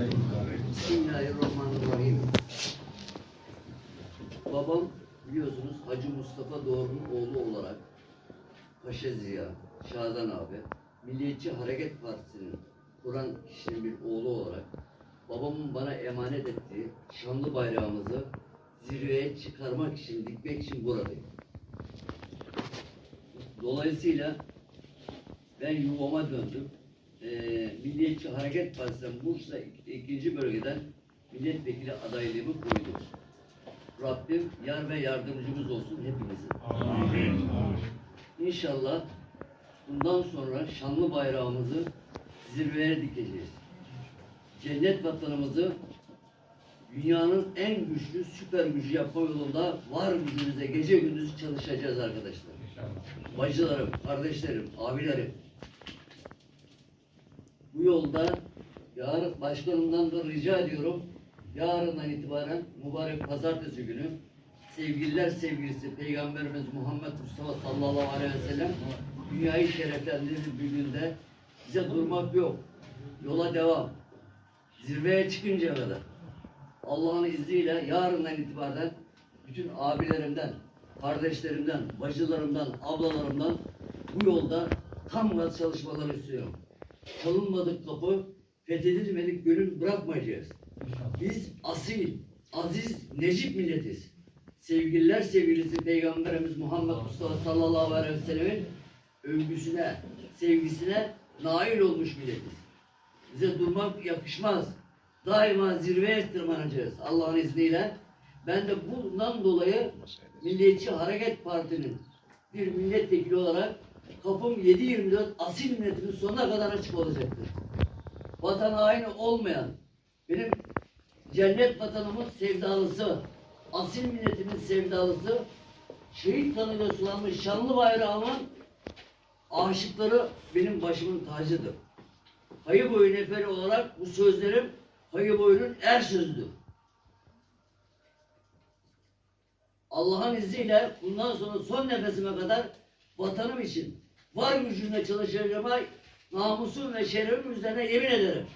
Bismillahirrahmanirrahim. Babam biliyorsunuz Hacı Mustafa Doğru'nun oğlu olarak Paşa Ziya, Şadan abi, Milliyetçi Hareket Partisi'nin kuran kişinin bir oğlu olarak babamın bana emanet ettiği şanlı bayrağımızı zirveye çıkarmak için, dikmek için buradayım. Dolayısıyla ben yuvama döndüm. Ee, Milliyetçi Hareket Partisi'nden Bursa ik- ikinci bölgeden milletvekili adaylığımı koydum. Rabbim yar ve yardımcımız olsun hepimizin. İnşallah bundan sonra şanlı bayrağımızı zirveye dikeceğiz. Cennet vatanımızı dünyanın en güçlü, süper gücü yapma yolunda var gücümüze gece gündüz çalışacağız arkadaşlar. Bacılarım, kardeşlerim, abilerim. Bu yolda yarın başkanımdan da rica ediyorum. Yarından itibaren mübarek pazartesi günü sevgililer sevgilisi Peygamberimiz Muhammed Mustafa sallallahu aleyhi ve sellem dünyayı şereflendirir bir günde bize durmak yok. Yola devam. Zirveye çıkıncaya kadar. Allah'ın izniyle yarından itibaren bütün abilerimden, kardeşlerimden, bacılarımdan, ablalarımdan bu yolda tam gaz çalışmaları istiyorum. Çalınmadık kapı, fethedilmedik gönül bırakmayacağız. Biz asil, aziz, necip milletiz. Sevgililer sevgilisi Peygamberimiz Muhammed Mustafa sallallahu aleyhi ve sellemin övgüsüne, sevgisine nail olmuş milletiz. Bize durmak yakışmaz. Daima zirveye tırmanacağız Allah'ın izniyle. Ben de bundan dolayı Milliyetçi Hareket Parti'nin bir milletvekili olarak kapım 7-24 asil milletimin sonuna kadar açık olacaktır. Vatan haini olmayan, benim cennet vatanımın sevdalısı, asil milletimin sevdalısı, şehit kanıyla sulanmış şanlı bayrağımın aşıkları benim başımın tacıdır. Hayı boyu neferi olarak bu sözlerim hayı boyunun er sözüdür. Allah'ın izniyle bundan sonra son nefesime kadar vatanım için var gücümle çalışacağıma namusum ve şerefim üzerine yemin ederim.